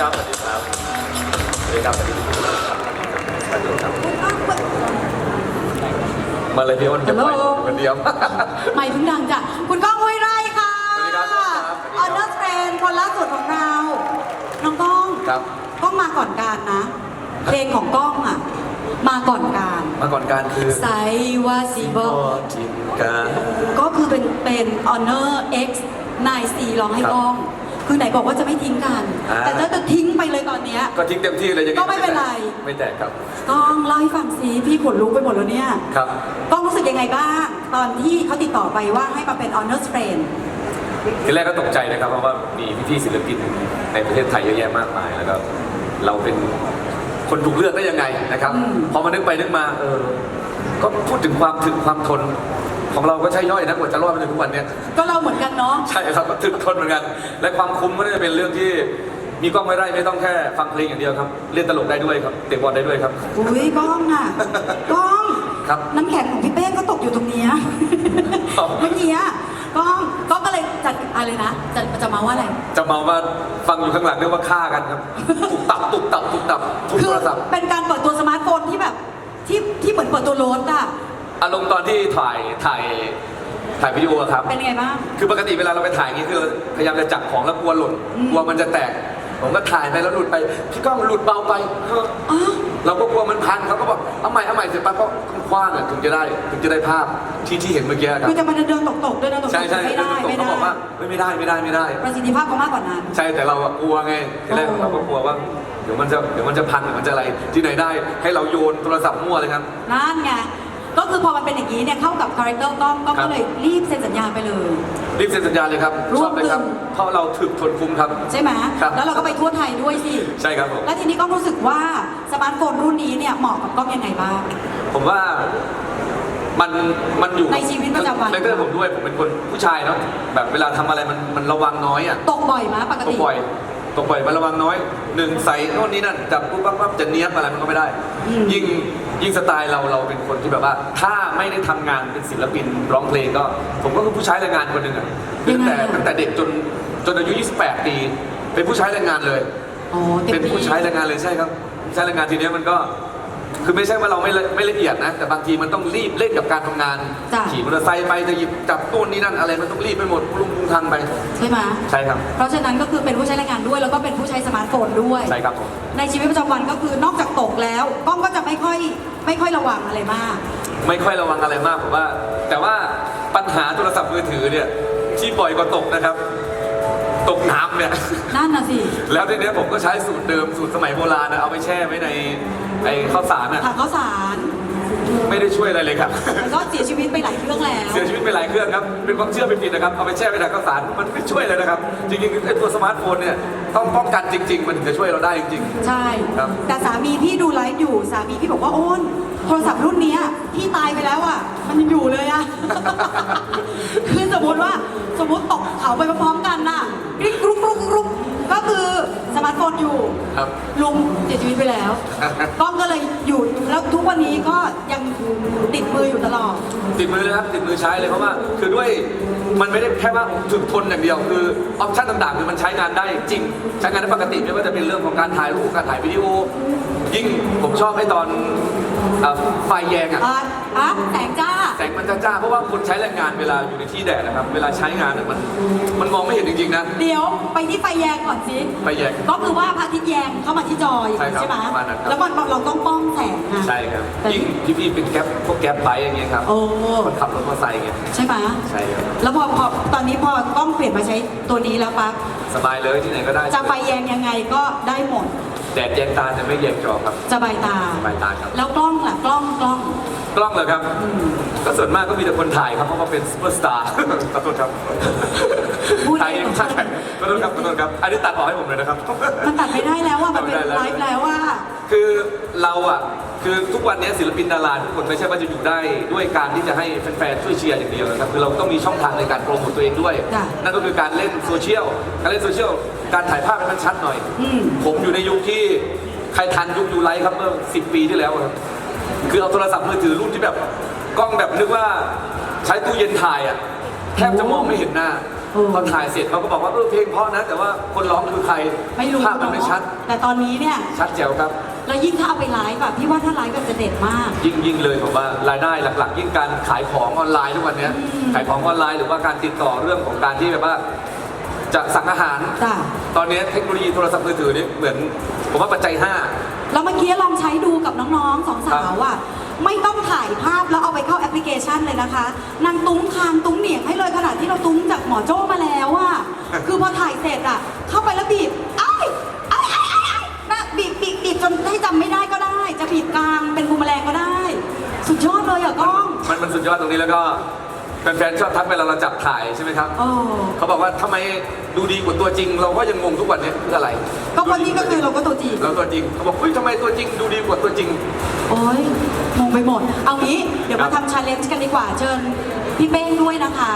ครับสวัสดีครับสวัสดีครับสวัสดีครับมาเลยพี่อ้นเดี๋ยวไปคนเดียวใหม่เพิ่งดังจ้ะคุณก้องห้วยไร่ค่ะออเดอร์เทรนคนล่าสุดของเรา น้องก้องครับก้องมาก่อนการนะ เพลงของก้องอะ มาก่อนการ มาก่อนการคือไซวาซีบอกก็คือเป็นเป็นออเนอร์เอ็กซ์นายซีร้องให้ก้อง คือไหนบอกว่าจะไม่ทิ้งกัน อ่า แต่ถ้าจะทิ้งไปเลยตอนเนี้ย ก็ทิ้งเต็มที่เลยยังไงก็ไม่เป็นไร ไม่แตกครับก้องเล่าให้ฟังสิพี่ขนลุกไปหมดแล้วเนี่ยครับก้องรู้สึกยังไงบ้าง ตอนที่เขาติดต่อไปว่าให้มาเป็น Honor Friend ทีแรกก็ตกใจนะครับเพราะว่ามีพี่ๆศิลปินในประเทศไทยเยอะแยะมากมายแล้วก็เราเป็นคนถูกเลือกได้ยังไงนะครับอืม พอมานึกไปนึกมาเออก็พูดถึงความถึงความทน ของเราก็ใช่ย่อยนะกว่าจะรอดมาถึงทุกวันเนี้ยก็เราเหมือนกันเนาะ ใช่ครับก็ถึกทนเหมือนกัน และความคุ้มก็น่าจะเป็นเรื่องที่มีกล้องไม่ได้ไม่ต้องแค่ฟังเพลงอย่างเดียวครับเล่นตลกได้ด้วยครับเตะบอลได้ด้วยครับ อุ้ยก้องอะก้องครับ น้ำแข็งของพี่เป้งก็ตกอยู่ตรงเนี้ยอ๋อเมื่อกี้อะก้องก้องก็เลยจัดอะไรนะจะจะมาว่าอะไร จะเมาว่าฟังอยู่ข้างหลังเรียกว่าฆ่ากันครับตุกตับตุกตับตุกตับทุบคืโทรศัพท์ เป็นการเปิดตัวสมาร์ทโฟนที่แบบที่ที่เหมือนเปิดตัวรถอะ อารมณ์ตอนที่ถ่ายถ่ายถ่ายวิดีโออะครับ เป็นไงบ้าง คือปกติเวลาเราไปถ่ายอย่างนี้คือพยายามจะจับของแล้วกลัวหล่นอืม กลัวมันจะแตก ผมก็ถ่ายไปแล้วหลุดไปพี่ก้องหลุดเบาไปเอออ๋อ เราก็กลัวมันพังเขาก็บอกเอาใหม่เอาใหม่เสร็จปั๊บก็คว้างอะถึงจะได้ถึงจะได้ภาพที่ที่เห็นเมื่อกี้ครับคือจะมันจะเดินตกตกๆด้วยนะตกๆใช่ใช่ไม่ได้ตกไม่เขาได้ บอกว่าเฮ้ยไม่ได้ไม่ได้ไม่ได้ ประสิทธิภาพเขามากกว่านั้น ใช่แต่เราอะกลัวไงทีแรกโอ้เราก็กลัวว่าเดี๋ยวมันจะเดี๋ยวมันจะพังเดี๋ยวมันจะอะไรที่ไหนได้ให้เราโยนโทรศัพท์มั่วเลยครับ นั่นไง ก็คือพอมันเป็นอย่างนี้เนี่ยเข้ากับคาแรคเตอร์กล้องก็ครัก็บ เลยรีบเซ็นสัญญาไปเลย รีบเซ็นสัญญาเลยครับรชวอมบเลยครับ กึ่ง เพราะเราถึกทนคุ้มครับ ใช่ไหมครับ แล้วเราก็ไปทั่วไทยด้วยสิใช่ครับผม แล้วทีนี้ก็รู้สึกว่าสมาร์ทโฟนรุ่นนี้เนี่ยเหมาะกับกล้องยังไงบ้าง ผมว่ามันมันอยู่ในชีวิตประจำวันในเรื่องผมด้วยผมเป็นคนผู้ชายเนาะแบบเวลาทำอะไรมันมันระวังน้อยอะตกบ่อยไหมปกตติกบ่อย ตกบ่อยมันระวังน้อยหนึ่งใส่โน่นนี่นั่นจับปุ๊บปั๊บปั๊บจะเนี้ยบอะไรมันก็ไม่ได้อืมยิ่งยิ่งสไตล์เราเราเป็นคนที่แบบว่า ถ้าไม่ได้ทำงานเป็นศิลปินร้องเพลงก็ ผมก็คือผู้ใช้แรงงานคนหนึ่งอะตั้งแต่ตั้งแต่เด็กจนจนอายุ 28 ปี เป็นผู้ใช้แรงงานเลย อ๋อเต็มเป็นที่ผู้ใช้แรงงานเลยใช่ครับผู้ใช้แรงงานทีเนี้ยมันก็ คือไม่ใช่ว่าเราไม่ละไม่ละเอียดนะ แต่บางทีมันต้องรีบเล่นกับการทำงาน จ้ะ ขี่มอเตอร์ไซค์ไปจะหยิบจับต้นนี่นั่นอะไรมันต้องรีบไปหมดลุงพุงทางไป ใช่ไหมใช่ครับ เพราะฉะนั้นก็คือเป็นผู้ใช้แรงงานด้วยแล้วก็เป็นผู้ใช้สมาร์ทโฟนด้วย ใช่ครับผม ในชีวิตประจำวันก็คือนอกจากตกแล้วกล้องก็จะไม่ค่อยไม่ค่อยระวังอะไรมาก ไม่ค่อยระวังอะไรมากผมว่า แต่ว่าปัญหาโทรศัพท์มือถือเนี่ยที่บ่อยกว่าตกนะครับตก น้ำเนี่ย นั่นน่ะสิ แล้วทีเนี้ยผมก็ใช้สูตรเดิมสูตรสมัยโบราณนะเอาไปแช่ไว้ในไอ้ข้าวสารอะถังข้าวสารไม่ได้ช่วยอะไรเลยครับ แล้วก็เสียชีวิตไปหลายเครื่องแล้ว เสียชีวิตไปหลายเครื่องครับ เป็นความเชื่อเป็นผิดนะครับ เอาไปแช่ไปในข้าวสารมันไม่ช่วยเลยนะครับ จริงๆไอ้ตัวสมาร์ทโฟนเนี่ยต้องป้องกันจริง ๆ มันถึงจะช่วยเราได้จริง ใช่ ครับ แต่สามีพี่ดูไลฟ์อยู่ สามีพี่บอกว่าโอนโทรศัพท์รุ่นเนี้ยพี่ตายไปแล้วอะ มันยังอยู่เลยอะ คือสมมติว่าสมมติตกเขาไปพร้อมๆกันน่ะกริ๊กกรุกกรุกกรุกก็คือสมาร์ทโฟนอยู่ ๆ ครับ ลุงเสียชีวิตไปแล้ว กล้องก็เลยอยู่แล้วทุกวันนี้ก็ยังติดมืออยู่ตลอด ติดมือเลยครับติดมือใช้เลยเพราะว่า คือด้วยมันไม่ได้แค่ว่าถึกทนอย่างเดียวคือออปชั่นต่างๆคือมันใช้งานได้จริง ใช้งานได้ปกติไม่ว่าจะเป็นเรื่องของการถ่ายรูปการถ่ายวิดีโอ ยิ่งผมชอบไอ้ตอนเอ่อไฟแยงอะอะอะแสงจ้า แสงมันจ้าๆเพราะว่าคนใช้แรงงานเวลาอยู่ในที่แดดนะครับ เวลาใช้งานเนี่ยมันมันมองไม่เห็น จริงๆนะ เดี๋ยวไปที่ไฟแยงก่อนสิไฟแยงก็คือว่าพระอาทิตย์แยงเข้ามาที่จอยใช่ครับไหมประมาณนั้นครับ แล้วมันเราต้องป้องแสงอะ ใช่ครับแต่ ยิ่งพี่ๆเป็นแก๊ปพวกแก๊ปไบค์อย่างเงี้ยครับโอ้คนขับรถมอเตอร์ไซค์เงี้ยใช่ไหมใช่ครับแล้วพอพอตอนนี้พอกล้องเปลี่ยนมาใช้ตัวนี้แล้วปั๊บสบายเลยที่ไหนก็ได้จะไฟแยงยังไงก็ได้หมดแดดแยงตาแต่ไม่แยงจอครับสบายตา สบายตาครับ แล้วกล้องล่ะกล้องกล้อง กล้องเหรอครับ ก็ส่วนมากก็มีแต่คนถ่ายครับเพราะว่าเป็นซูเปอร์สตาร์ ขอโทษครับ พูดถ่ายเองถ่ายขอโทษครับขอโทษครับ อันนี้ตัดออกให้ผมเลยนะครับ มันตัดไม่ได้แล้วอะมันเป็นตัดไม่ได้แล้วไลฟ์แล้วอะคือเราอะคือทุกวันนี้ศิลปินดาราทุกคนไม่ใช่ว่าจะอยู่ได้ด้วยการที่จะให้แฟนๆช่วยเชียร์อย่างเดียวนะครับคือเราต้องมีช่องทางในการโปรโมตตัวเองด้วยจ้ะนั่นก็คือการเล่นโซเชียลการเล่นโซเชียลการถ่ายภาพให้มันชัดหน่อยอืมผมอยู่ในยุคที่ใครทันยุคยูไลท์ครับเมื่อสิปีที่แล้วครับคือเอาโทรศัพท์มือถือรุ่นที่แบบกล้องแบบนึกว่าใช้ตู้เย็นถ่ายอะแทบจะมองไม่เห็นหน้า โอ้พอถ่ายเสร็จเขาก็บอกว่าเออเพลงเพราะนะ แต่ว่าคนร้องคือใครไม่รู้ภาพมันไม่ชัด แต่ตอนนี้เนี่ย ชัดแจ๋วครับ แล้วยิ่งถ้าเอาไปไลฟ์แบบพี่ว่าถ้าไลฟ์แบบจะเด็ดมาก ยิ่งยิ่งเลยผมว่ารายได้หลัก ๆ ยิ่งการขายของออนไลน์ทุกวันเนี้ยขายของออนไลน์หรือว่าการติดต่อเรื่องของการที่แบบว่าจะสั่งอาหาร จ้ะตอนนี้เทคโนโลยีโทรศัพท์มือถือนี่เหมือน ผมว่าปัจจัยห้าแล้วเมื่อกี้ลองใช้ดูกับน้องๆสองสาวอะ ไม่ต้องถ่ายภาพแล้วเอาไปเข้าแอปพลิเคชันเลยนะคะ นางตุ้งคางตุ้งเหนียงให้เลยขนาดที่เราตุ้งจากหมอโจ้มาแล้วอะคือพอถ่ายเสร็จอะเข้าไปแล้วบีบไอ้ไอ้ไอ้ไอ้ไอ้นะบีบบีบบีบจนให้จำไม่ได้ก็ได้ จะบีบกลางเป็นบูมแมลงก็ได้ สุดยอดเลยอะก้อง มันมันสุดยอดตรงนี้แล้วก็ แฟนๆชอบทักเวลาเราจับถ่ายใช่ไหมครับโอ้เขาบอกว่าทำไมดูดีกว่าตัวจริง เราก็ยังงงทุกวันนี้คืออะไรก็วันนี้ก็คือเราก็ตัวจริง เราตัวจริงเขาบอกเฮ้ยทำไมตัวจริงดูดีกว่าตัวจริง โอ้ยงงไปหมด เอางี้ เดี๋ยวมาทำชาเลนจ์กันดีกว่า เชิญพี่เป้งด้วยนะคะ